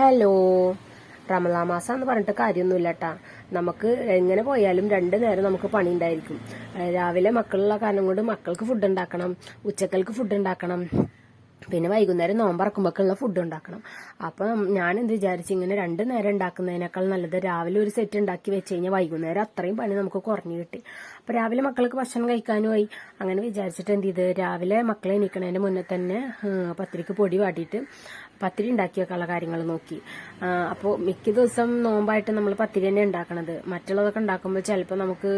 Hello. റമലാ മാസം എന്ന് പറഞ്ഞിട്ട് കാര്യമൊന്നുമില്ല കേട്ടാ നമുക്ക് എങ്ങനെ പോയാലും രണ്ടു നേരം നമുക്ക് പണി ഉണ്ടായിരിക്കും രാവിലെ മക്കളുള്ള കാരണം കൊണ്ട് മക്കൾക്ക് ഫുഡ് ഉണ്ടാക്കണം ഉച്ചക്കൾക്ക് ഫുഡ് ഉണ്ടാക്കണം. പിന്നെ വൈകുന്നേരം നോമ്പറക്കുമ്പോഴൊക്കെയുള്ള ഫുഡ് ഉണ്ടാക്കണം. അപ്പം ഞാൻ എന്ത് വിചാരിച്ചു ഇങ്ങനെ രണ്ട് നേരം ഉണ്ടാക്കുന്നതിനേക്കാൾ നല്ലത് രാവിലെ ഒരു സെറ്റ് ഉണ്ടാക്കി വെച്ച് കഴിഞ്ഞാൽ വൈകുന്നേരം അത്രയും പണി നമുക്ക് കുറഞ്ഞു കിട്ടി. അപ്പം രാവിലെ മക്കൾക്ക് ഭക്ഷണം കഴിക്കാനുമായി അങ്ങനെ വിചാരിച്ചിട്ട് എന്ത് ചെയ്ത്? രാവിലെ മക്കളെ എണീക്കണതിന് മുന്നേ തന്നെ പത്തിരിക്ക് പൊടി വാട്ടിയിട്ട് പത്തിരി ഉണ്ടാക്കി വെക്കാനുള്ള കാര്യങ്ങൾ നോക്കി. അപ്പോൾ മിക്ക ദിവസം നോമ്പായിട്ട് നമ്മൾ പത്തിരി തന്നെ ഉണ്ടാക്കണത്. മറ്റുള്ളതൊക്കെ ഉണ്ടാക്കുമ്പോൾ ചിലപ്പോൾ നമുക്ക്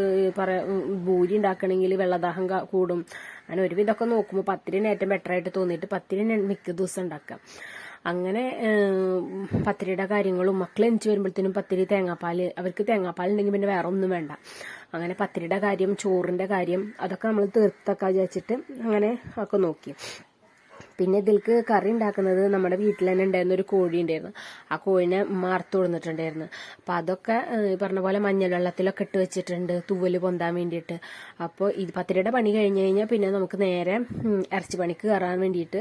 ഭൂരി ഉണ്ടാക്കണമെങ്കിൽ വെള്ളദാഹം കൂടും. അങ്ങനെ ഒരുവിധമൊക്കെ നോക്കുമ്പോൾ പത്തിരിന് ഏറ്റവും ബെറ്റർ ആയിട്ട് തോന്നിയിട്ട് തന്നെ മിക്ക ദിവസം ഉണ്ടാക്കാം അങ്ങനെ പത്തിരിയുടെ കാര്യങ്ങളും മക്കൾ എനിച്ച് വരുമ്പോഴത്തേനും പത്തിരി തേങ്ങാപ്പാൽ അവർക്ക് തേങ്ങാപ്പാൽ ഉണ്ടെങ്കിൽ പിന്നെ വേറെ ഒന്നും വേണ്ട. അങ്ങനെ പത്തിരിയുടെ കാര്യം ചോറിന്റെ കാര്യം അതൊക്കെ നമ്മൾ തീർത്തൊക്കെ വിചാരിച്ചിട്ട് അങ്ങനെ ഒക്കെ നോക്കി. പിന്നെ ഇതിൽക്ക് കറി ഉണ്ടാക്കുന്നത് നമ്മുടെ വീട്ടിൽ തന്നെ ഉണ്ടായിരുന്ന ഒരു കോഴി ഉണ്ടായിരുന്നു. ആ കോഴിനെ മാർത്തു കൊടുത്തിട്ടുണ്ടായിരുന്നു അപ്പം അതൊക്കെ പറഞ്ഞ പോലെ മഞ്ഞൾ വെള്ളത്തിലൊക്കെ ഇട്ട് വെച്ചിട്ടുണ്ട് തൂവൽ പൊന്താൻ വേണ്ടിയിട്ട്. അപ്പോൾ ഈ പത്തിരയുടെ പണി കഴിഞ്ഞ് കഴിഞ്ഞാൽ പിന്നെ നമുക്ക് നേരെ ഇറച്ചി പണിക്ക് കയറാൻ വേണ്ടിയിട്ട്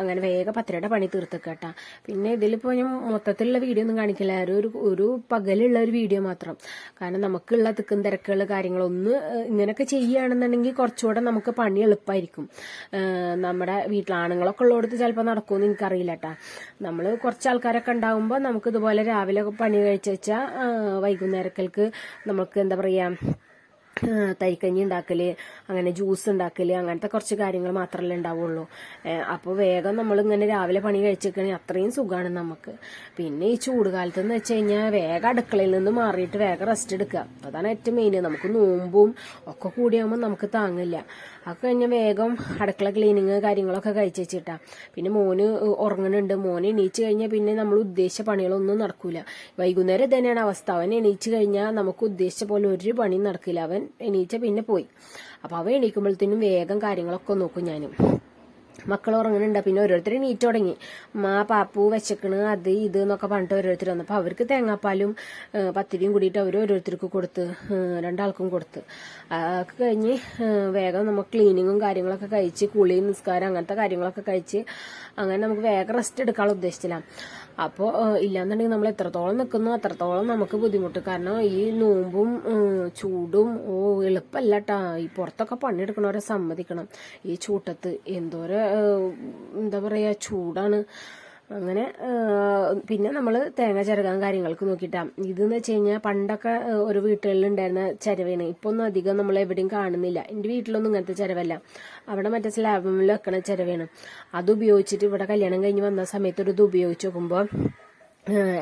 അങ്ങനെ വേഗം പത്തിരയുടെ പണി തീർത്തേക്കട്ടാ. പിന്നെ ഇതിലിപ്പോൾ ഞാൻ മൊത്തത്തിലുള്ള വീഡിയോ ഒന്നും കാണിക്കില്ല. ഒരു ഒരു പകലുള്ള ഒരു വീഡിയോ മാത്രം. കാരണം നമുക്കുള്ള തിക്കും തിരക്കുകൾ കാര്യങ്ങളൊന്ന് ഇങ്ങനെയൊക്കെ ചെയ്യുകയാണെന്നുണ്ടെങ്കിൽ കുറച്ചുകൂടെ നമുക്ക് പണി എളുപ്പമായിരിക്കും നമ്മുടെ വീട്ടിൽ ആണുങ്ങളൊക്കെ ഉള്ളിടത്ത് ചിലപ്പോൾ നടക്കുമെന്ന് എനിക്കറിയില്ല കേട്ടാ നമ്മൾ കുറച്ച് ആൾക്കാരൊക്കെ ഉണ്ടാകുമ്പോൾ നമുക്ക് ഇതുപോലെ രാവിലെ പണി കഴിച്ചു വെച്ചാൽ വൈകുന്നേരക്കൽക്ക് നമുക്ക് എന്താ പറയുക തരിക്കഞ്ഞി ഉണ്ടാക്കൽ അങ്ങനെ ജ്യൂസ് ഉണ്ടാക്കൽ അങ്ങനത്തെ കുറച്ച് കാര്യങ്ങൾ മാത്രമല്ലേ ഉണ്ടാവുള്ളൂ. അപ്പോൾ വേഗം നമ്മൾ ഇങ്ങനെ രാവിലെ പണി കഴിച്ചിരിക്കണേ അത്രയും സുഖമാണ് നമുക്ക് പിന്നെ ഈ ചൂട് കാലത്ത് എന്ന് വെച്ച് കഴിഞ്ഞാൽ വേഗം അടുക്കളയിൽ നിന്ന് മാറിയിട്ട് വേഗം റെസ്റ്റ് എടുക്കുക. അതാണ് ഏറ്റവും മെയിൻ നമുക്ക് നോമ്പും ഒക്കെ കൂടിയാകുമ്പോൾ നമുക്ക് താങ്ങില്ല. അത് കഴിഞ്ഞാൽ വേഗം അടുക്കള ക്ലീനിങ് കാര്യങ്ങളൊക്കെ കഴിച്ച് വെച്ചിട്ടാ. പിന്നെ മോന് ഉറങ്ങുന്നുണ്ട് മോന് എണീച്ച് കഴിഞ്ഞാൽ പിന്നെ നമ്മൾ ഉദ്ദേശിച്ച പണികളൊന്നും നടക്കൂല. വൈകുന്നേരം തന്നെയാണ് അവസ്ഥ. അവൻ എണീച്ച് കഴിഞ്ഞാൽ നമുക്ക് ഉദ്ദേശിച്ച പോലെ ഒരു പണിയും നടക്കില്ല. അവൻ എണീച്ച പിന്നെ പോയി. അപ്പൊ അവ എണീക്കുമ്പോഴത്തേനും വേഗം കാര്യങ്ങളൊക്കെ നോക്കും ഞാനും. മക്കൾ ഉറങ്ങുന്നുണ്ട് പിന്നെ ഓരോരുത്തർ നീറ്റ് തുടങ്ങി. മാ പാപ്പു വെച്ചക്കണ്. അത് ഇത് എന്നൊക്കെ പറഞ്ഞിട്ട് ഓരോരുത്തർ വന്നു. അപ്പൊ അവർക്ക് തേങ്ങാപ്പാലും പത്തിരിയും കൂടിയിട്ട് അവർ ഓരോരുത്തർക്ക് കൊടുത്ത് രണ്ടാൾക്കും കൊടുത്ത്. അതൊക്കെ കഴിഞ്ഞ് വേഗം നമുക്ക് ക്ലീനിങ്ങും കാര്യങ്ങളൊക്കെ കഴിച്ച് കുളി നിസ്കാരം അങ്ങനത്തെ കാര്യങ്ങളൊക്കെ കഴിച്ച് അങ്ങനെ നമുക്ക് വേഗം റെസ്റ്റ് എടുക്കാനുള്ള ഉദ്ദേശിച്ചില്ല അപ്പോൾ ഇല്ലാന്നുണ്ടെങ്കിൽ നമ്മൾ എത്രത്തോളം നിൽക്കുന്നു അത്രത്തോളം നമുക്ക് ബുദ്ധിമുട്ട്. കാരണം ഈ നോമ്പും ചൂടും ഓ എളുപ്പമല്ല ഈ പുറത്തൊക്കെ പണിയെടുക്കണവരെ സമ്മതിക്കണം. ഈ ചൂട്ടത്ത് എന്തോരം എന്താ പറയുക ചൂടാണ്. അങ്ങനെ പിന്നെ നമ്മൾ തേങ്ങ ചിരകാൻ കാര്യങ്ങൾക്ക് നോക്കിയിട്ടാണ് ഇതെന്ന് വെച്ച് കഴിഞ്ഞാൽ പണ്ടൊക്കെ ഒരു വീട്ടുകളിൽ ഉണ്ടായിരുന്ന ചിരവേണ്. ഇപ്പൊ ഒന്നും അധികം നമ്മൾ എവിടെയും കാണുന്നില്ല. എന്റെ വീട്ടിലൊന്നും ഇങ്ങനത്തെ ചിരവല്ല. അവിടെ മറ്റേ സ്ലാബിൽ വെക്കണ ചിരവേണ്. അത് ഉപയോഗിച്ചിട്ട് ഇവിടെ കല്യാണം കഴിഞ്ഞ് വന്ന സമയത്ത് ഒരു ഇത് ഉപയോഗിച്ച് നോക്കുമ്പോൾ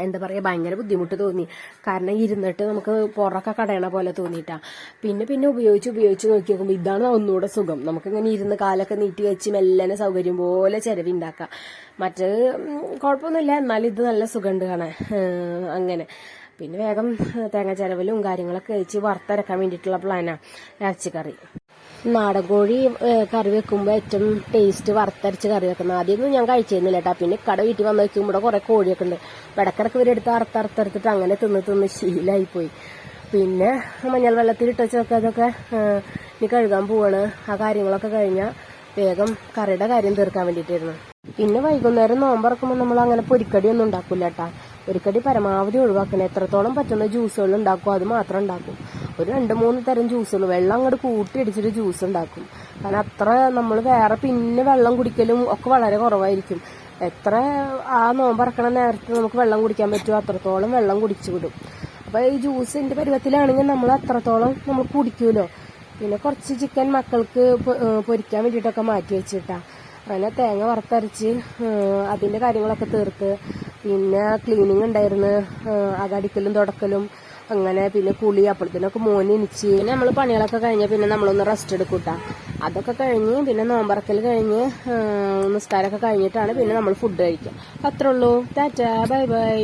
എന്താ പറയുക ഭയങ്കര ബുദ്ധിമുട്ട് തോന്നി. കാരണം ഇരുന്നിട്ട് നമുക്ക് പുറമൊക്കെ കടയണ പോലെ തോന്നിയിട്ടാ. പിന്നെ പിന്നെ ഉപയോഗിച്ച് ഉപയോഗിച്ച് നോക്കി നോക്കുമ്പോൾ ഇതാണ് ഒന്നുകൂടെ സുഖം. നമുക്കിങ്ങനെ ഇരുന്ന് കാലൊക്കെ നീട്ടി വെച്ച് മെല്ലനെ സൗകര്യം പോലെ ചിലവുണ്ടാക്കാം മറ്റ് കുഴപ്പമൊന്നുമില്ല എന്നാലും ഇത് നല്ല സുഖമുണ്ട് കാണാൻ. അങ്ങനെ. പിന്നെ വേഗം തേങ്ങ ചിരവലും കാര്യങ്ങളൊക്കെ വെച്ച് വറുത്തരക്കാൻ വേണ്ടിയിട്ടുള്ള പ്ലാനാണ് ഇറച്ചിക്കറി. നാടൻ കോഴി കറി വെക്കുമ്പോൾ ഏറ്റവും ടേസ്റ്റ് വറുത്തരച്ച് കറി വെക്കുന്നത്. ആദ്യമൊന്നും ഞാൻ കഴിച്ചിരുന്നില്ല കേട്ടോ പിന്നെ കട വീട്ടിൽ വന്ന് വെക്കുമ്പോൾ ഇവിടെ കുറെ കോഴിയൊക്കെ ഉണ്ട്. ഇടക്കിടക്ക് ഇവരെടുത്ത് അറുത്തറുത്തെടുത്തിട്ട് അങ്ങനെ തിന്ന് തിന്ന് ശീലായിപ്പോയി പോയി. പിന്നെ മഞ്ഞൾ വെള്ളത്തിൽ ഇട്ട് വെച്ചൊക്കെ അതൊക്കെ ഇനി കഴുകാൻ പോവാണ്. ആ കാര്യങ്ങളൊക്കെ കഴിഞ്ഞാൽ വേഗം കറിയുടെ കാര്യം തീർക്കാൻ വേണ്ടിയിട്ടായിരുന്നു പിന്നെ വൈകുന്നേരം നോമ്പറക്കുമ്പോൾ നമ്മൾ അങ്ങനെ പൊരിക്കടി ഒന്നും ഉണ്ടാക്കില്ല കേട്ടാ പൊരിക്കടി പരമാവധി ഒഴിവാക്കണം. എത്രത്തോളം പറ്റുന്ന ജ്യൂസുകൾ ഉണ്ടാക്കും അത് മാത്രം ഉണ്ടാക്കും. ഒരു രണ്ട് മൂന്ന് തരം ജ്യൂസുകൾ വെള്ളം അങ്ങോട്ട് കൂട്ടിയടിച്ചിട്ട് ജ്യൂസ് ഉണ്ടാക്കും. കാരണം അത്ര നമ്മൾ വേറെ പിന്നെ വെള്ളം കുടിക്കലും ഒക്കെ വളരെ കുറവായിരിക്കും. എത്ര ആ നോമ്പറക്കണ നേരത്തെ നമുക്ക് വെള്ളം കുടിക്കാൻ പറ്റുമോ? അത്രത്തോളം വെള്ളം കുടിച്ചു വിടും. അപ്പൊ ഈ ജ്യൂസിന്റെ പരുവത്തിലാണെങ്കിൽ നമ്മൾ അത്രത്തോളം നമ്മൾ കുടിക്കൂലോ? പിന്നെ കുറച്ച് ചിക്കൻ മക്കൾക്ക് പൊരിക്കാൻ വേണ്ടിയിട്ടൊക്കെ മാറ്റി വെച്ചിട്ടാ. അങ്ങനെ തേങ്ങ വറുത്തരച്ച് അതിന്റെ കാര്യങ്ങളൊക്കെ തീർത്ത് പിന്നെ ക്ലീനിങ് ഉണ്ടായിരുന്നു അതടിക്കലും തുടക്കലും അങ്ങനെ പിന്നെ കുളി അപ്പോഴത്തേനൊക്കെ മോനെ എനിച്ച് പിന്നെ നമ്മൾ പണികളൊക്കെ കഴിഞ്ഞ് പിന്നെ നമ്മളൊന്ന് റെസ്റ്റ് എടുക്കൂട്ടാ. അതൊക്കെ കഴിഞ്ഞ് പിന്നെ നോമ്പറക്കൽ കഴിഞ്ഞ് നിസ്കാരമൊക്കെ കഴിഞ്ഞിട്ടാണ് പിന്നെ നമ്മൾ ഫുഡ് കഴിക്കുക. അത്രേ ഉള്ളൂ. ടാറ്റാ. Bye bye.